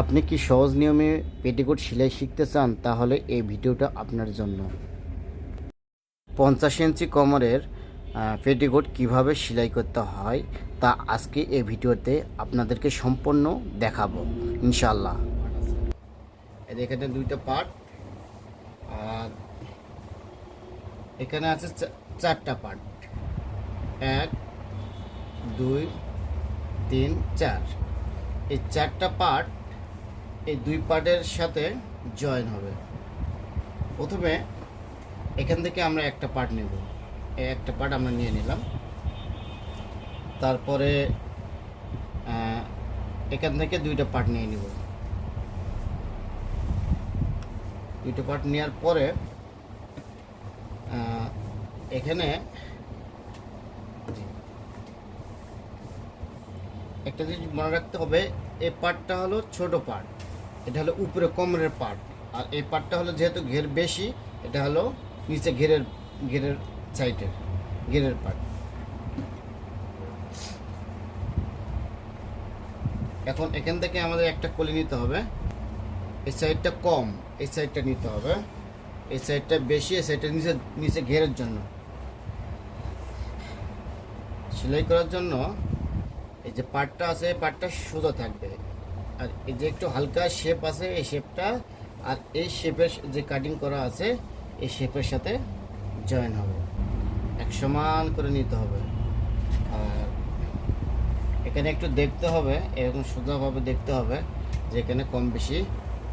আপনি কি সহজ নিয়মে পেটিকোট সেলাই শিখতে চান? তাহলে এই ভিডিওটা আপনার জন্য। পঞ্চাশ ইঞ্চি কোমরের পেটিকোট কীভাবে সেলাই করতে হয় তা আজকে এই ভিডিওতে আপনাদেরকে সম্পূর্ণ দেখাবো ইনশাল্লাহ এখানে দুইটা পার্ট। আর এখানে আছে চারটা পার্ট। এক, দুই, তিন, চার। এই চারটা পার্ট এই দুই পার্টের সাথে জয়েন হবে। প্রথমে এখান থেকে আমরা একটা পার্ট নেব। এই একটা পার্ট আমরা নিয়ে নিলাম। তারপরে এখান থেকে দুইটা পার্ট নিয়ে নিব। দুইটা পার্ট নেওয়ার পরে এখানে একটা জিনিস মনে রাখতে হবে এ পার্টটা হলো ছোট পার্ট। এটা হলো উপরে কোমরের পার্ট আর এই পার্টটা হলো যেহেতু ঘের বেশি, এটা হলো নিচে ঘেরের ঘেরের সাইডের ঘেরের পার্ট এখন এখান থেকে আমাদের একটা কলি নিতে হবে। এই সাইডটা কম, এই সাইডটা নিতে হবে। এই সাইডটা বেশি, এই সাইডটা নিচে নিচে ঘেরের জন্য। সেলাই করার জন্য এই যে পার্টটা আছে, এই পার্টটা সোজা থাকবে। আর এই যে একটু হালকা শেপ আছে এই শেপটা আর এই শেপের যে কাটিং করা আছে, এই শেপের সাথে জয়েন হবে। এক সমান করে নিতে হবে। আর এখানে একটু দেখতে হবে, এরকম সোজাভাবে দেখতে হবে যে এখানে কম বেশি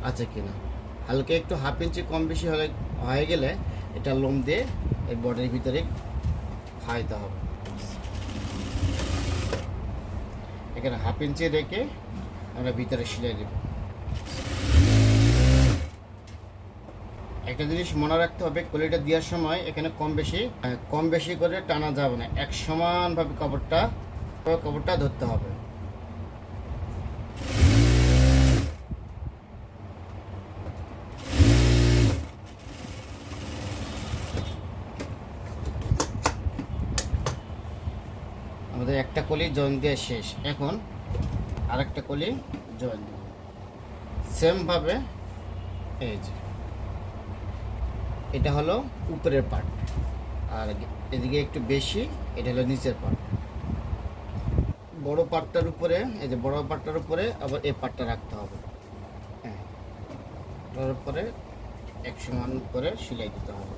আছে কিনা। হালকা একটু হাফ ইঞ্চি কম বেশি হলে, হয়ে গেলে এটা লোম দিয়ে এই বডির ভিতরে খাইতে হবে। এখানে হাফ ইঞ্চি রেখে আমরা ভিতরে সিলাই দেব। একটা জিনিস মনে রাখতে হবে, কলিটা দেওয়ার সময় এখানে কম বেশি কম বেশি করে টানা যাবে না। এক সমানভাবে কাপড়টা কাপড়টা ধরতে হবে। আমাদের একটা কলি জয়েন দেওয়া শেষ। এখন আরেকটা কলি জয়েন দেব সেমভাবে এই যে, এটা হলো উপরের পার্ট আর এদিকে একটু বেশি, এটা হলো নিচের পার্ট বড় পার্টটার উপরে, এই যে বড় পার্টটার উপরে আবার এই পার্টটা রাখতে হবে। হ্যাঁ তার উপরে এক সমান করে সেলাই দিতে হবে।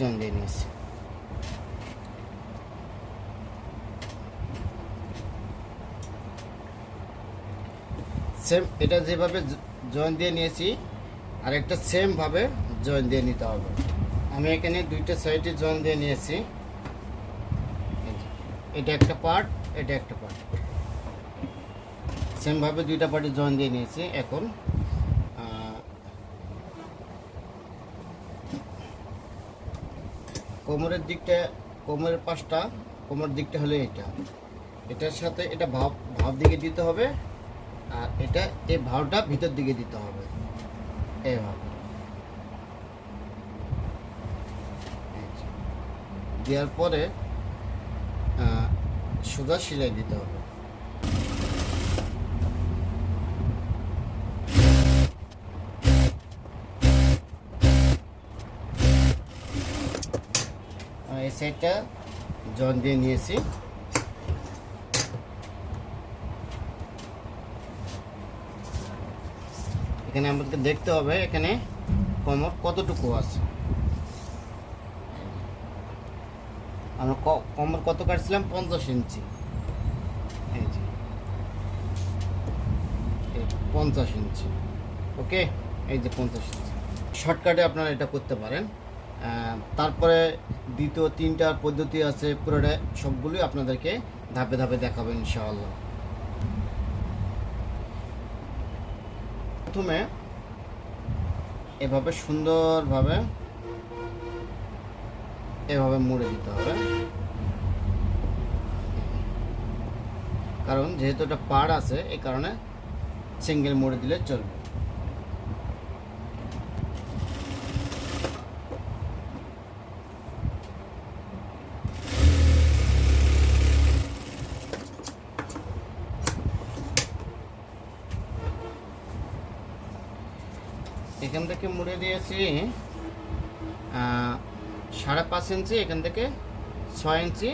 জয়েন দিয়ে নিয়েছি। সেম এটা যেভাবে জয়েন দিয়ে নিয়েছি আর একটা সেম ভাবে জয়েন দিয়ে নিতে হবে। আমি এখানে দুইটা সাইডে জয়েন দিয়ে নিয়েছি। এটা একটা পার্ট এটা একটা পার্ট সেম ভাবে দুইটা পার্টে জয়েন দিয়ে নিয়েছি, এখন কোমরের দিকটা, কোমরের পাশটা, কোমর দিকটা হলে এটা। এটার সাথে এটা ভাব ভাব দিকে দিতে হবে, আর এটা এই ভাবটা ভিতর দিকে দিতে হবে। এইভাবে এই দেওয়ার পরে সোজা সিলাই দিতে হবে আর এই সাইডটা জন দিয়ে নিয়েছি। এখানে আমাদেরকে দেখতে হবে এখানে কোমর কতটুকু আছে। আমরা কোমর কত কাটছিলাম? পঞ্চাশ ইঞ্চি। পঞ্চাশ ইঞ্চি। ওকে? এই যে পঞ্চাশ ইঞ্চি। শর্টকাটে আপনারা এটা করতে পারেন। তারপরে দ্বিতীয় তিনটার পদ্ধতি আছে পুরোটা সবগুলোই আপনাদেরকে ধাপে ধাপে দেখাবো ইনশাআল্লাহ। প্রথমে এভাবে সুন্দরভাবে এভাবে মুড়ে দিতে হবে। কারণ যেহেতু এটা পাড় আছে এই কারণে সিঙ্গেল মুড়ে দিলে চলবে। এখান থেকে মুড়ে দিয়েছি সাড়ে পাঁচ ইঞ্চি, এখান থেকে ছয় ইঞ্চি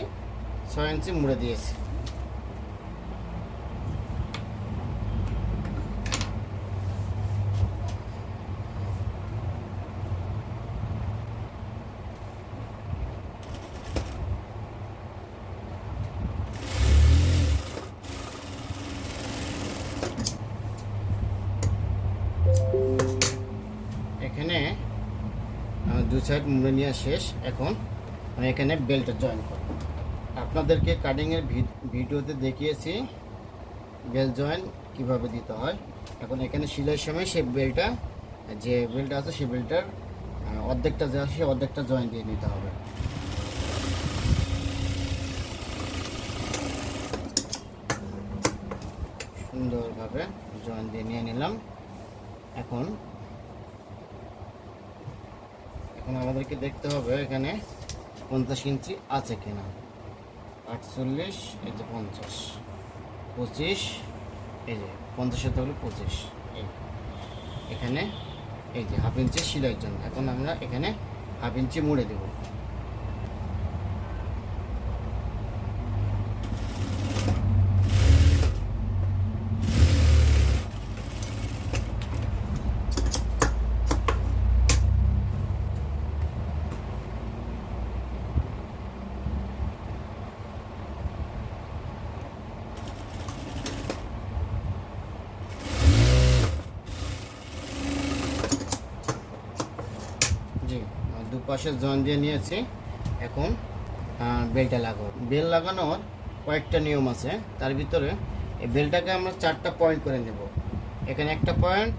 ছয় ইঞ্চি মুড়ে দিয়েছি। সাইড মুড়ে নেওয়া শেষ। এখন আমি এখানে বেল্টটা জয়েন করব। আপনাদেরকে কাটিংয়ের ভিডিওতে দেখিয়েছি বেল জয়েন কীভাবে দিতে হয়। এখন এখানে সেলাইয়ের সময় সেই বেল্টটা যে বেলটা আছে সেই বেল্টটার অর্ধেকটা যে আছে সেই অর্ধেকটা জয়েন দিয়ে নিতে হবে। সুন্দরভাবে জয়েন দিয়ে নিয়ে নিলাম। এখন এখন আমাদেরকে দেখতে হবে এখানে পঞ্চাশ ইঞ্চি আছে কিনা। আটচল্লিশ, এই যে পঞ্চাশ। পঁচিশ, এই যে পঞ্চাশের হলো পঁচিশ। এই এখানে এই যে হাফ ইঞ্চি সিলাইয়ের জন্য। এখন আমরা এখানে হাফ ইঞ্চি মুড়ে দেব। আহ, দুপাশে জয়েন দিয়ে নিয়েছি। এখন বেলটা লাগাবো। বেল লাগানোর কয়েকটা নিয়ম আছে। তার ভিতরে এই বেলটাকে আমরা চারটা পয়েন্ট করে নেব। এখানে একটা পয়েন্ট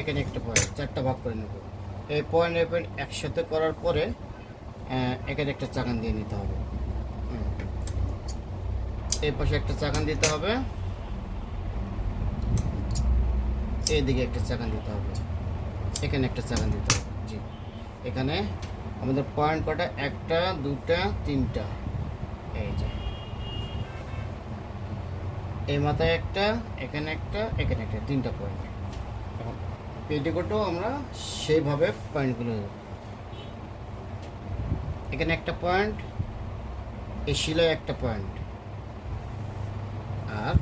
এখানে একটা পয়েন্ট চারটা ভাগ করে নেব। এই পয়েন্ট এই পয়েন্ট একসাথে করার পরে এখানে একটা চাকান দিয়ে নিতে হবে। এই পাশে একটা চাকান দিতে হবে। এইদিকে একটা চাকান দিতে হবে। এখানে একটা চাকান দিতে হবে। এখানে আমাদের পয়েন্ট কটা? একটা, দুটা, তিনটা। এই যে। এই মাথায় একটা, এখানে একটা এখানে একটা, তিনটা পয়েন্ট এখন পেটিকোটও আমরা সেইভাবে পয়েন্টগুলো এখানে একটা পয়েন্ট এই শিলায় একটা পয়েন্ট আর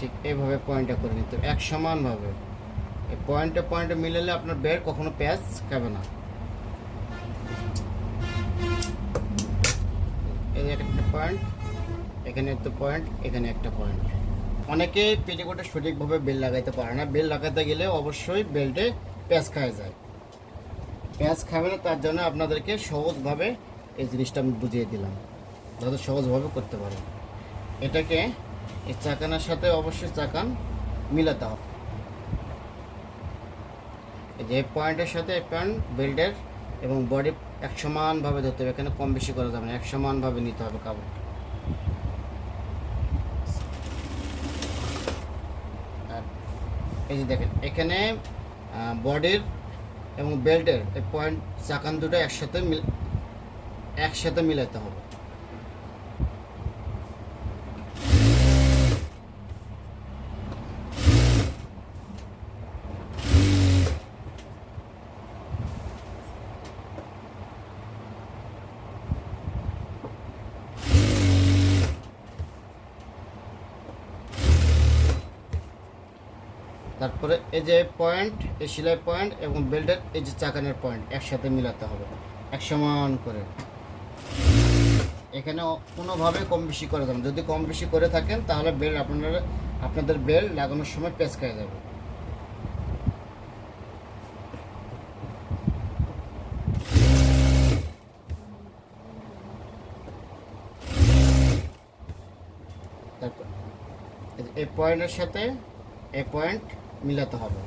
ঠিক এইভাবে পয়েন্টটা করে নিতে হবে এক সমানভাবে এই পয়েন্টে পয়েন্টে মিলালে আপনার বের কখনো প্যাচ খাবে না। একটা পয়েন্ট এখানে একটা পয়েন্ট এখানে একটা পয়েন্ট অনেকে পেটিকোটে সঠিকভাবে বেল লাগাইতে পারে না। বেল লাগাতে গেলে অবশ্যই বেল্টে প্যাচ খাওয়া যায়। প্যাচ খাবে না, তার জন্য আপনাদেরকে সহজভাবে এই জিনিসটা আমি বুঝিয়ে দিলাম। যাতে সহজভাবে করতে পারেন। এটাকে এই চাকানের সাথে অবশ্যই চাকান মিলাতে হবে। যে পয়েন্টের সাথে পয়েন্ট বেল্টের এবং বডি এক সমানভাবে ধরতে হবে। এখানে কম বেশি করা যাবে না এক সমানভাবে নিতে হবে কাপড় এই যে দেখেন, এখানে বডির এবং বেল্টের এই পয়েন্ট চাকান দুটো একসাথে মিল, একসাথে মিলাতে হবে তারপরে এই যে পয়েন্ট, এই সেলাই পয়েন্ট এবং বেল্টের এই যে চাকানের পয়েন্ট একসাথে মিলাতে হবে, এক সমান করে। এখানে কোনোভাবে কম বেশি করে দেবেন যদি কম বেশি করে থাকেন, তাহলে বেল্ট আপনারা, আপনাদের বেল্ট লাগানোর সময় পেঁচ খেয়ে যাবে এই পয়েন্টের সাথে, এই পয়েন্ট মিলাতে হবে।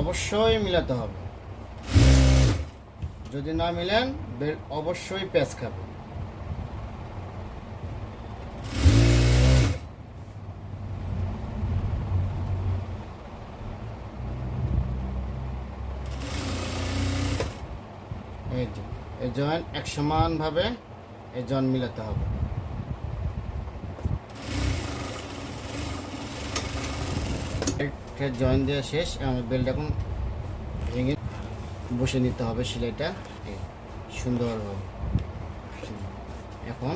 অবশ্যই মিলাতে হবে। যদি না মিলেন অবশ্যই প্যাচ খাবে এই জয়েন্ট এক সমানভাবে এই জয়েন্ট মিলাতে হবে। বেল্টের জয়েন দেওয়া শেষ, আমার বেল্ট এখন ভেঙে বসে নিতে হবে সেলাইটা। সুন্দরভাবে। এখন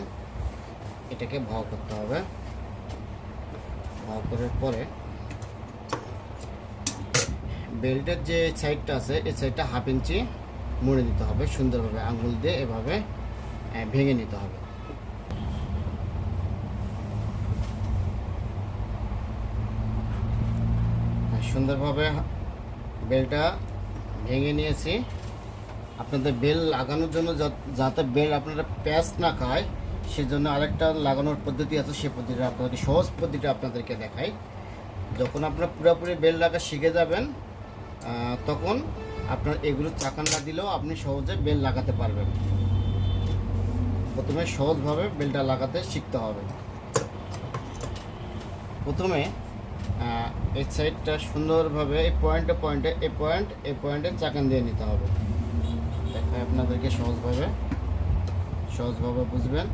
এটাকে ভাও করতে হবে। ভাও করার পরে বেল্টের যে সাইডটা আছে, এই সাইডটা হাফ ইঞ্চি মুড়ে নিতে হবে সুন্দরভাবে। আঙুল দিয়ে এভাবে ভেঙে নিতে হবে। সুন্দরভাবে বেলটা ভেঙে নিয়েছি। আপনাদের বেল লাগানোর জন্য যাতে বেল আপনারা প্যাচ না খায়, সেজন্য আরেকটা লাগানোর পদ্ধতি আছে, সে পদ্ধতিটা আপনাদের সহজ পদ্ধতিটা আপনাদেরকে দেখাই। যখন আপনারা পুরোপুরি বেল লাগা শিখে যাবেন তখন আপনার এগুলো চাকান না দিলেও আপনি সহজে বেল লাগাতে পারবেন। প্রথমে সহজভাবে বেলটা লাগাতে শিখতে হবে। প্রথমে এই সাইডটা সুন্দরভাবে, এই পয়েন্টে পয়েন্টে এই পয়েন্ট এই পয়েন্টে চাকান দিয়ে নিতে হবে। দেখায় আপনাদেরকে সহজভাবে। সহজভাবে বুঝবেন।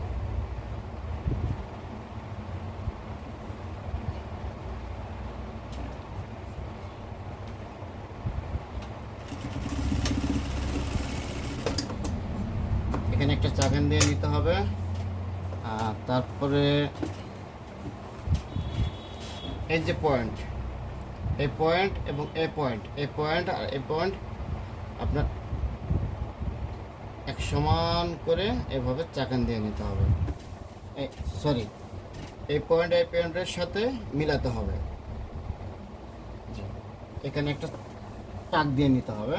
এখানে একটা চাকান দিয়ে নিতে হবে। তারপরে এই যে পয়েন্ট এই পয়েন্ট এবং এ পয়েন্ট এই পয়েন্ট আর এ পয়েন্ট আপনার এক সমান করে এভাবে চাকান দিয়ে নিতে হবে সরি এই পয়েন্ট এই পয়েন্টের সাথে মিলাতে হবে। এখানে একটা টাক দিয়ে নিতে হবে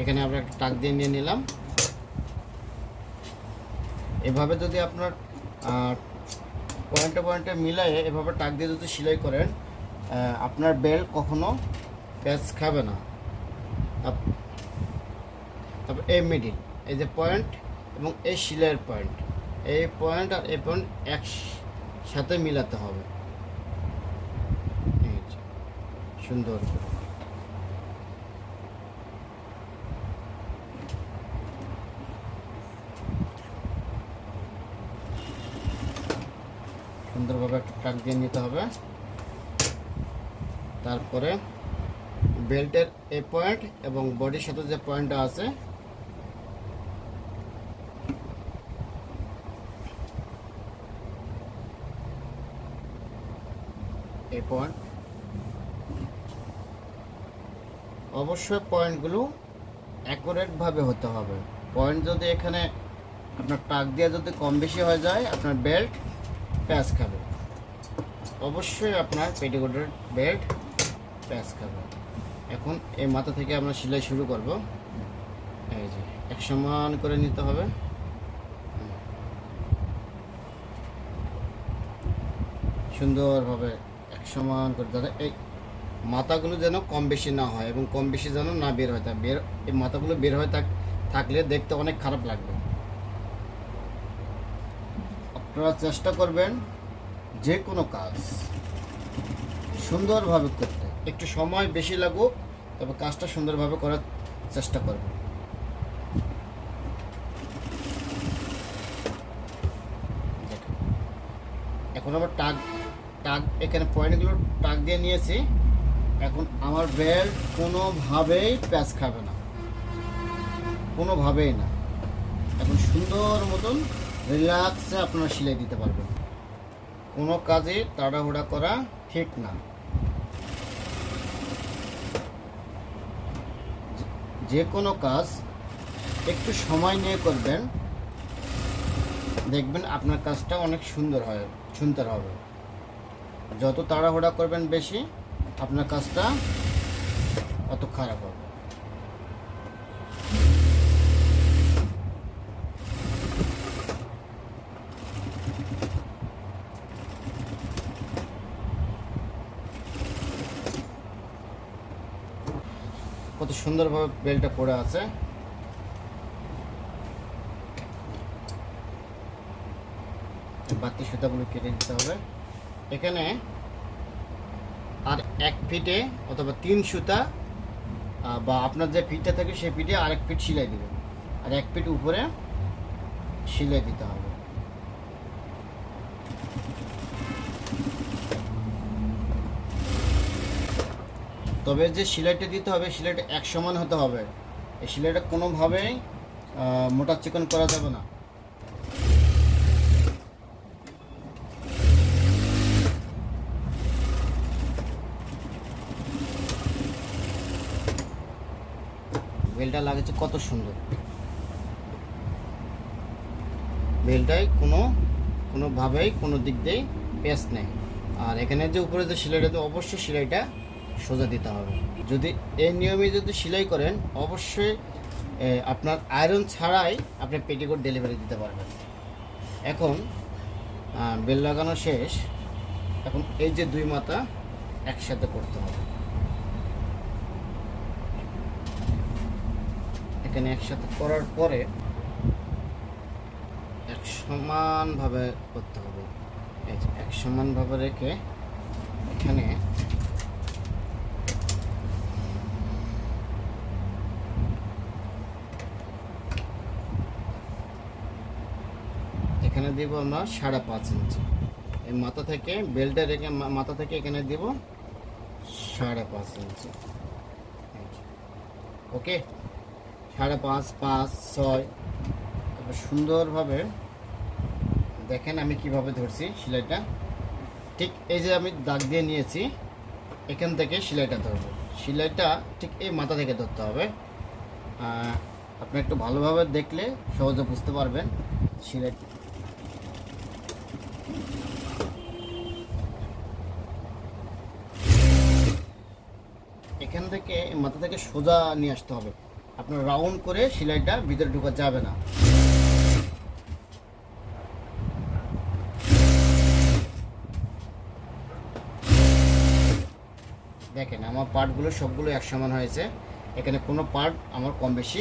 এখানে আমরা একটা টাক দিয়ে নিয়ে নিলাম। এভাবে যদি আপনার পয়েন্টে পয়েন্টে মিলাই এভাবে টাক দিয়ে যদি সেলাই করেন আপনার বেল্ট কখনো প্যাচ খাবে না। তারপর এই মিডিল এই যে পয়েন্ট এবং এই সিলাইয়ের পয়েন্ট। এই পয়েন্ট আর এই পয়েন্ট এক সাথে মিলাতে হবে। সুন্দর করে। একটা টাক দিয়ে নিতে হবে। তারপরে বেল্টের এ পয়েন্ট এবং বডির সাথে যে পয়েন্টটা আছে, এই পয়েন্ট অবশ্যই পয়েন্টগুলো অ্যাকুরেটভাবে হতে হবে। পয়েন্ট যদি এখানে আপনার টাক দিয়ে যদি কম বেশি হয়ে যায়, আপনার বেল্ট প্যাচ খাবে। অবশ্যই আপনার পেটিকোটের বেল্ট প্যাচ খাবে এখন এই মাথা থেকে আমরা সেলাই শুরু করব। এই যে, এক সমান করে নিতে হবে। সুন্দরভাবে এক সমান করে দাদা এই মাথাগুলো যেন কম বেশি না হয় এবং কম বেশি যেন না বের হয় বের এই মাথাগুলো বের হয়ে থাক থাকলে দেখতে অনেক খারাপ লাগবে। আপনারা চেষ্টা করবেন যে কোনো কাজ সুন্দরভাবে করতে। একটু সময় বেশি লাগুক, তবে কাজটা সুন্দরভাবে করার চেষ্টা দেখেন। এখন আবার টাক টাক এখানে পয়েন্টগুলো টাক দিয়ে নিয়েছি। এখন আমার বেল্ট কোনোভাবেই প্যাচ খাবে না। কোনোভাবেই না। এখন সুন্দর মতন রিল্যাক্সে আপনারা সেলাই দিতে পারবেন। কোনো কাজে তাড়াহুড়া করা ঠিক না। যে- কোনো কাজ একটু সময় নিয়ে করবেন, দেখবেন আপনার কাজটা অনেক সুন্দর হয়, সুন্দর হবে। যত তাড়াহুড়া করবেন বেশি, আপনার কাজটা অত খারাপ হবে কত সুন্দরভাবে বেলটা পড়ে আছে। বাতি সুতাগুলো কেটে দিতে হবে। এখানে আর এক ফিটে অথবা তিন সুতা বা আপনার যে ফিটটা থাকে সেই ফিটে আরেক ফিট সেলাই দিবেন। আর এক ফিট উপরে সেলাই দিতে হবে। তবে যে সেলাইটা দিতে হবে সেলাইটা এক সমান হতে হবে। এই সেলাইটা কোনোভাবেই মোটা চিকন করা যাবে না। বেলটা লাগেছে কত সুন্দর। বেলটাই কোনো, কোনোভাবেই কোনো দিক দিয়েই পেস্ট নেই। আর এখানে যে উপরে যে সেলাইটা দেয় অবশ্যই সেলাইটা সোজা দিতে হবে। যদি এই নিয়মে যদি সেলাই করেন, অবশ্যই আপনার আয়রন ছাড়াই আপনি পেটিকোট ডেলিভারি দিতে পারবেন। এখন বেল লাগানো শেষ। এখন এই যে দুই মাথা একসাথে করতে হবে। এখানে একসাথে করার পরে এক সমানভাবে করতে হবে। এক সমানভাবে রেখে এখানে এখানে দিব আমরা সাড়ে পাঁচ ইঞ্চি। এই মাথা থেকে, বেল্টে রেখে মাথা থেকে এখানে দিব সাড়ে পাঁচ ইঞ্চি। ওকে সাড়ে পাঁচ পাঁচ, ছয়। তারপর সুন্দরভাবে দেখেন আমি কীভাবে ধরছি সেলাইটা। ঠিক এই যে আমি দাগ দিয়ে নিয়েছি, এখান থেকে সেলাইটা ধরবো। সেলাইটা ঠিক এই মাথা থেকে ধরতে হবে। আপনি একটু ভালোভাবে দেখলে সহজে বুঝতে পারবেন সেলাই এখান থেকে, মাথা থেকে সোজা নিয়ে আসতে হবে। আপনার রাউন্ড করে সেলাইটা ভিতরে ঢোকা যাবে না। দেখেন, আমার পার্টগুলো সবগুলো এক সমান হয়েছে। এখানে কোনো পার্ট আমার কম বেশি।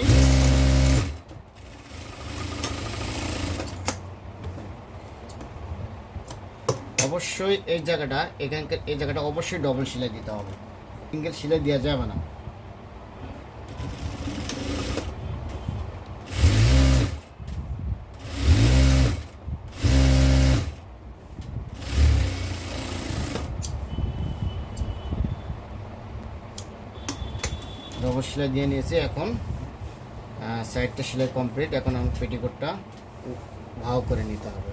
অবশ্যই এই জায়গাটা, এখানকার, এই জায়গাটা অবশ্যই ডবল সেলাই দিতে হবে। সিঙ্গেল সেলাই দেওয়া যাবে না। ডবল সেলাই দিয়ে নিয়েছি এখন। সাইডটা সেলাই কমপ্লিট এখন আমি পেটিকোটটা ভাও করে নিতে হবে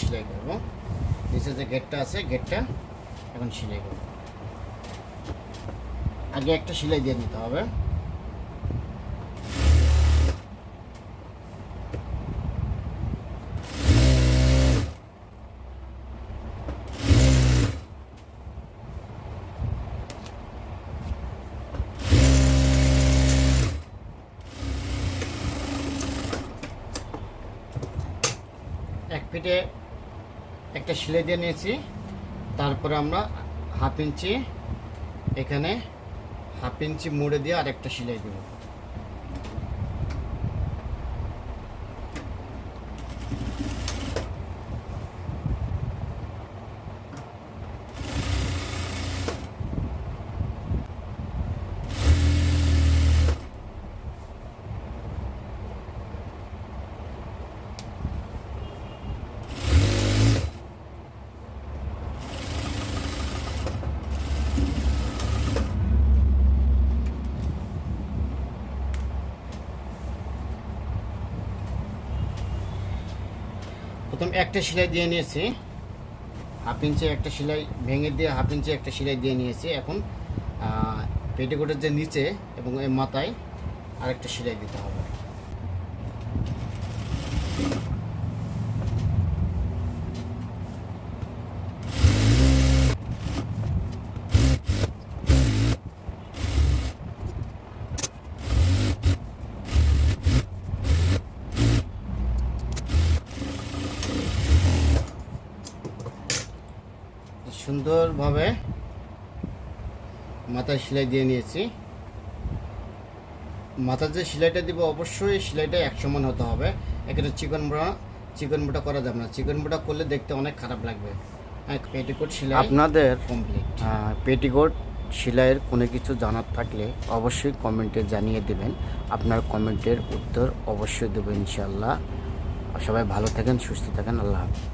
সেলাই করব নিচে যে গেটটা আছে, গেটটা এখন সেলাই করব। আগে একটা সেলাই দিয়ে নিতে হবে। এক ফিটে একটা সেলাই দিয়ে নিয়েছি। তারপরে আমরা হাফ ইঞ্চি এখানে হাফ ইঞ্চি মুড়ে দিয়ে আরেকটা সেলাই দেব। প্রথম একটা সেলাই দিয়ে নিয়েছি। হাফ ইঞ্চে একটা সেলাই ভেঙে দিয়ে হাফ ইঞ্চে একটা সেলাই দিয়ে নিয়েছি। এখন পেটিকোটের যে নিচে এবং এই মাথায় আরেকটা সেলাই দিতে হবে। সুন্দরভাবে মাথায় সেলাই দিয়ে নিয়েছি। মাথার যে সেলাইটা দিব অবশ্যই সেলাইটা এক সমান হতে হবে। এখানে চিকন মোড়া চিকন মোটা করা যাবে না। চিকন মোটা করলে দেখতে অনেক খারাপ লাগবে। হ্যাঁ পেটিকোট সেলাই আপনাদের কমপ্লিট পেটিকোট সেলাইয়ের কোনো কিছু জানার থাকলে অবশ্যই কমেন্টে জানিয়ে দেবেন। আপনার কমেন্টের উত্তর অবশ্যই দেবো ইনশাল্লাহ সবাই ভালো থাকেন সুস্থ থাকেন। আল্লাহ হাফেজ।